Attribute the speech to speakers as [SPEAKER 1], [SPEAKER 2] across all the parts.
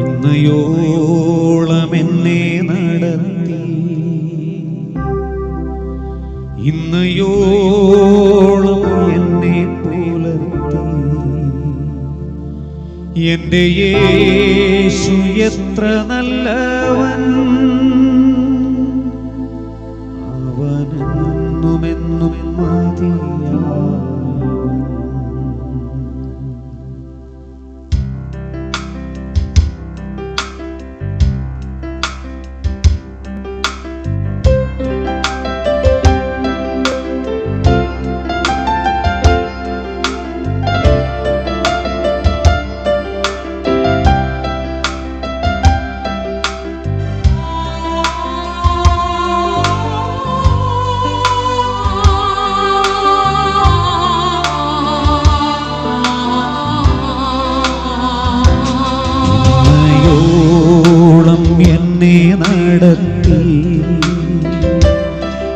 [SPEAKER 1] ഇന്നയോളം എന്നെ നടത്തി. ഇന്നയോളം എന്നെ പുലർത്തി. എന്റെ യേശു എത്ര നല്ലവൻ. അവനെന്നുമെന്നും മതിയാവൻ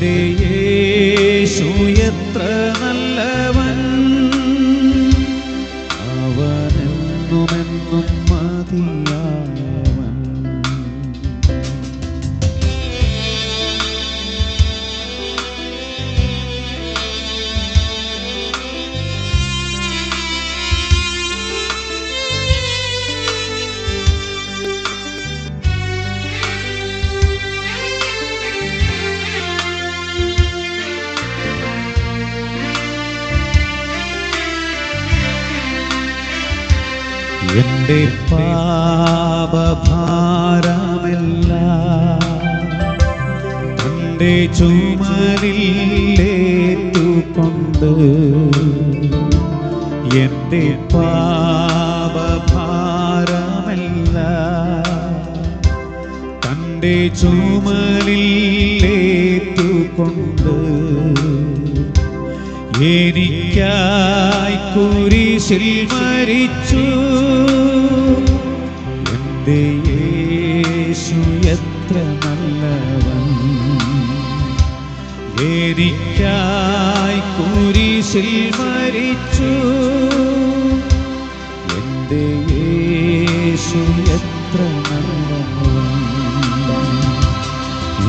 [SPEAKER 1] എന്റെ യേശു എത്ര നല്ലവൻ. അവനെന്നുമെന്നും മതിയായവൻ എന്റെ പാപഭാരമെല്ലാം. എന്റെ ചുമലിലേറ്റുകൊണ്ട് എന്റെ പാപഭാരമെല്ലാം. തന്റെ ചുമലിലേറ്റുകൊണ്ട് എനിക്കായി കുരിശിൽ മരിച്ചു. എന്റെ യേശു എത്ര നല്ലവൻ. എനിക്കായി കുരിശിൽ മരിച്ചു. എന്റെ യേശു എത്ര നല്ലവൻ.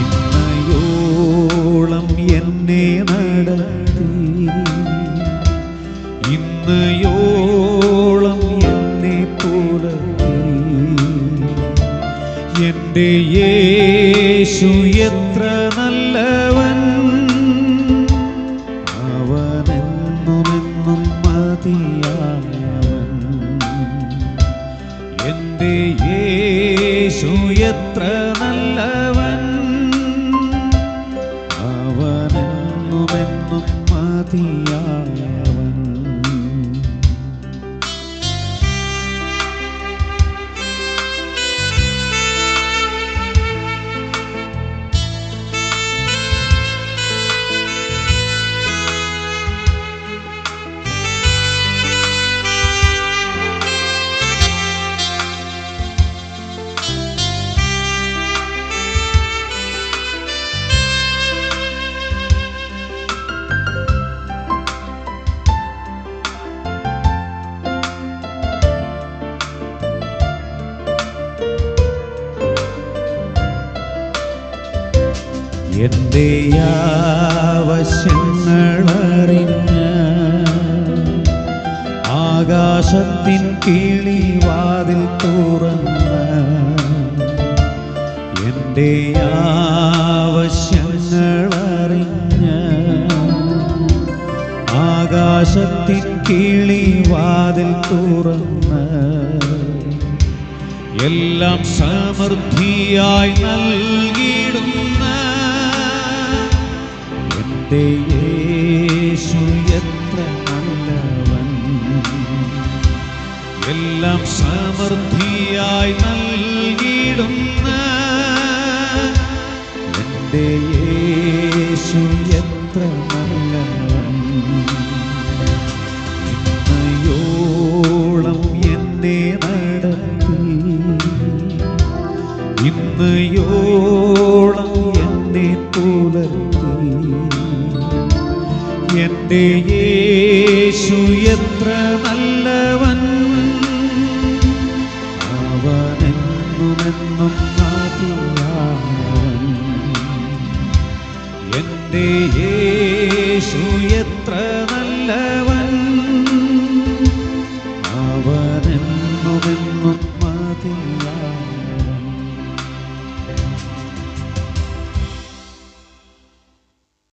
[SPEAKER 1] ഇന്നയോളം എന്നെ എന്റെ യേശു എത്ര നല്ലവൻ. അവനെന്നുമെന്നും മതിയായവൻ. എന്റെ യേശു എത്ര നല്ലവൻ. അവനെന്നുമെന്നും മതിയായവൻ. എന്റെ ആവശ്യങ്ങളറിഞ്ഞ ആകാശത്തിൻ കിളിവാതിൽ തുറന്ന എന്റെ ആവശ്യങ്ങളറിഞ്ഞ ആകാശത്തിൻ കിളിവാതിൽ തുറന്ന എല്ലാം സമൃദ്ധിയായി നൽകിയിടുന്ന എന്റെ യേശു എത്ര നല്ലവൻ. എല്ലാം സമൃദ്ധിയായി നൽകിയിടുന്ന എന്റെ യേശു എത്ര നല്ലവൻ. എന്റെ യേശു എത്ര നല്ലവൻ. അവനെന്നുമെന്നും മതിയായവൻ എന്റെ യേശു